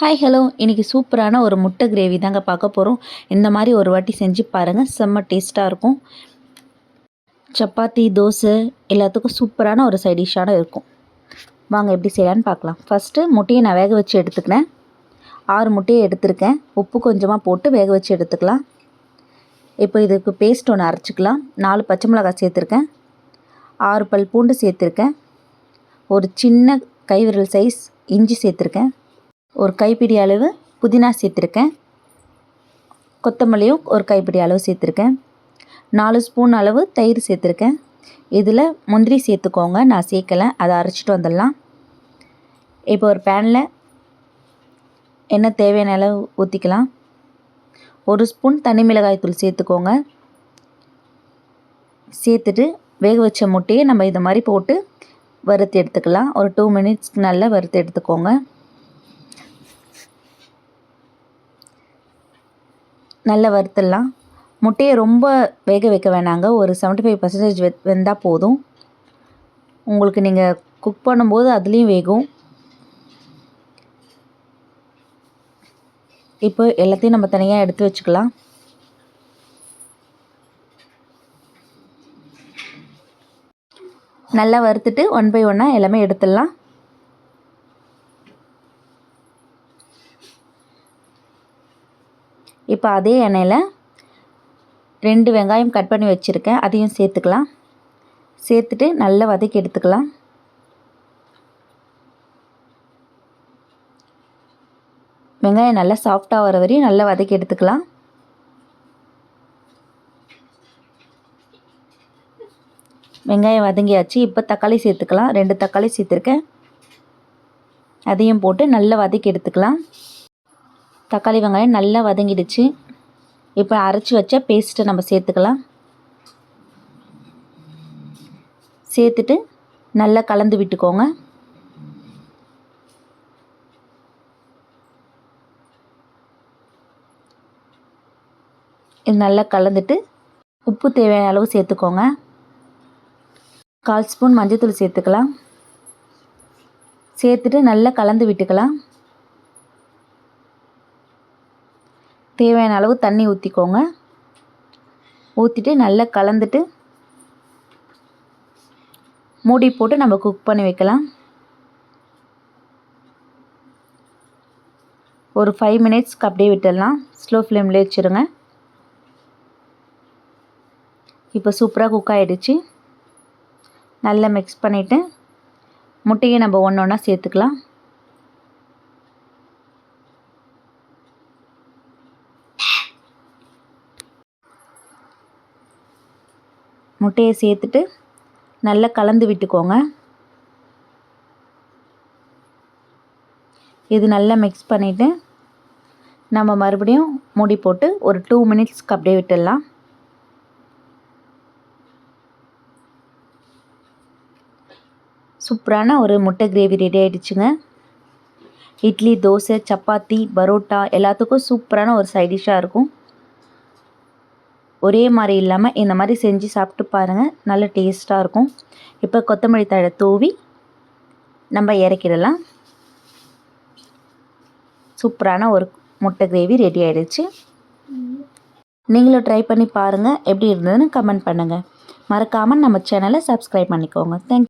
Hi hello இன்றைக்கி சூப்பரான ஒரு முட்டை கிரேவி தாங்க பார்க்க போகிறோம் இந்த மாதிரி ஒரு வாட்டி செஞ்சு பாருங்கள் செம்ம டேஸ்ட்டாக இருக்கும். சப்பாத்தி தோசை எல்லாத்துக்கும் சூப்பரான ஒரு சைட் டிஷ்ஷான இருக்கும். வாங்க எப்படி செய்யலான்னு பார்க்கலாம். ஃபஸ்ட்டு முட்டையை நான் வேக வச்சு எடுத்துக்கினேன் ஆறு முட்டையை எடுத்திருக்கேன். உப்பு கொஞ்சமாக போட்டு வேக வச்சு எடுத்துக்கலாம். இப்போ இதுக்கு பேஸ்ட் ஒன்று அரைச்சிக்கலாம். நாலு பச்சை மிளகாய் சேர்த்துருக்கேன். ஆறு பல் பூண்டு சேர்த்துருக்கேன். ஒரு சின்ன கைவிரல் சைஸ் இஞ்சி சேர்த்துருக்கேன். ஒரு கைப்பிடி அளவு புதினா சேர்த்துருக்கேன். கொத்தமல்லியும் ஒரு கைப்பிடி அளவு சேர்த்துருக்கேன். நாலு ஸ்பூன் அளவு தயிர் சேர்த்துருக்கேன். இதில் முந்திரி சேர்த்துக்கோங்க நான் சேர்க்கலை அதை அரைச்சிட்டு வந்துடலாம். இப்போ ஒரு பேனில் எண்ணெய் தேவையான அளவு ஊற்றிக்கலாம் ஒரு ஸ்பூன் தனி மிளகாய் தூள் சேர்த்துக்கோங்க. சேர்த்துட்டு வேக வச்ச முட்டையை நம்ம இதை மாதிரி போட்டு வறுத்து எடுத்துக்கலாம். ஒரு டூ மினிட்ஸ்க்கு நல்லா வறுத்து எடுத்துக்கோங்க. நல்லா வறுத்துடலாம். முட்டையை ரொம்ப வேக வைக்க வேணாங்க. ஒரு செவன்ட்டி ஃபைவ் பர்சன்டேஜ் வெ வெந்தால் போதும். உங்களுக்கு நீங்கள் குக் பண்ணும்போது அதுலேயும் வேகும். இப்போ எல்லாத்தையும் நம்ம தனியாக எடுத்து வச்சுக்கலாம். நல்லா வறுத்துட்டு ஒன் பை ஒன்னாக எல்லாமே எடுத்துடலாம். இப்போ அதே எண்ணெயில் ரெண்டு வெங்காயம் கட் பண்ணி வச்சுருக்கேன். அதையும் சேர்த்துக்கலாம். சேர்த்துட்டு நல்லா வதக்கி எடுத்துக்கலாம். வெங்காயம் நல்லா சாஃப்டாக வர வரையும் நல்லா வதக்கி எடுத்துக்கலாம். வெங்காயம் வதங்கியாச்சு. இப்போ தக்காளி சேர்த்துக்கலாம். ரெண்டு தக்காளி சேர்த்துருக்கேன். அதையும் போட்டு நல்லா வதக்கி எடுத்துக்கலாம். தக்காளி வெங்காயம் நல்லா வதங்கிடுச்சு. இப்போ அரைச்சி வச்ச பேஸ்ட்டை நம்ம சேர்த்துக்கலாம். சேர்த்துட்டு நல்லா கலந்து விட்டுக்கோங்க. இது நல்லா கலந்துட்டு உப்பு தேவையான அளவு சேர்த்துக்கோங்க. கால் ஸ்பூன் மஞ்சள் சேர்த்துக்கலாம். சேர்த்துட்டு நல்லா கலந்து விட்டுக்கலாம். தேவையான அளவு தண்ணி ஊற்றிக்கோங்க ஊற்றிட்டு நல்லா கலந்துட்டு மூடி போட்டு நம்ம குக் பண்ணி வைக்கலாம். ஒரு ஃபைவ் மினிட்ஸ்க்கு அப்படியே விட்டுடலாம். ஸ்லோ ஃப்ளேமில் வச்சுருங்க. இப்போ சூப்பராக குக் ஆகிடுச்சு நல்லா மிக்ஸ் பண்ணிவிட்டு முட்டையை நம்ம ஒன்று ஒன்றா சேர்த்துக்கலாம். முட்டையை சேர்த்துட்டு நல்லா கலந்து விட்டுக்கோங்க. இது நல்லா மிக்ஸ் பண்ணிவிட்டு நம்ம மறுபடியும் மூடி போட்டு ஒரு டூ மினிட்ஸ்க்கு அப்படியே விட்டுடலாம். சூப்பரான ஒரு முட்டை கிரேவி ரெடி ஆகிடுச்சுங்க இட்லி தோசை சப்பாத்தி பரோட்டா எல்லாத்துக்கும் சூப்பரான ஒரு சைடிஷாக இருக்கும். ஒரே மாதிரி இல்லாமல் இந்த மாதிரி செஞ்சு சாப்பிட்டு பாருங்கள் நல்ல டேஸ்ட்டாக இருக்கும். இப்போ கொத்தமல்லி தழை தூவி நம்ம இறக்கிடலாம். சூப்பரான ஒரு முட்டை கிரேவி ரெடி ஆகிடுச்சு நீங்களும் ட்ரை பண்ணி பாருங்கள் எப்படி இருந்ததுன்னு கமெண்ட் பண்ணுங்கள் மறக்காமல் நம்ம சேனலை சப்ஸ்கிரைப் பண்ணிக்கோங்க. தேங்க்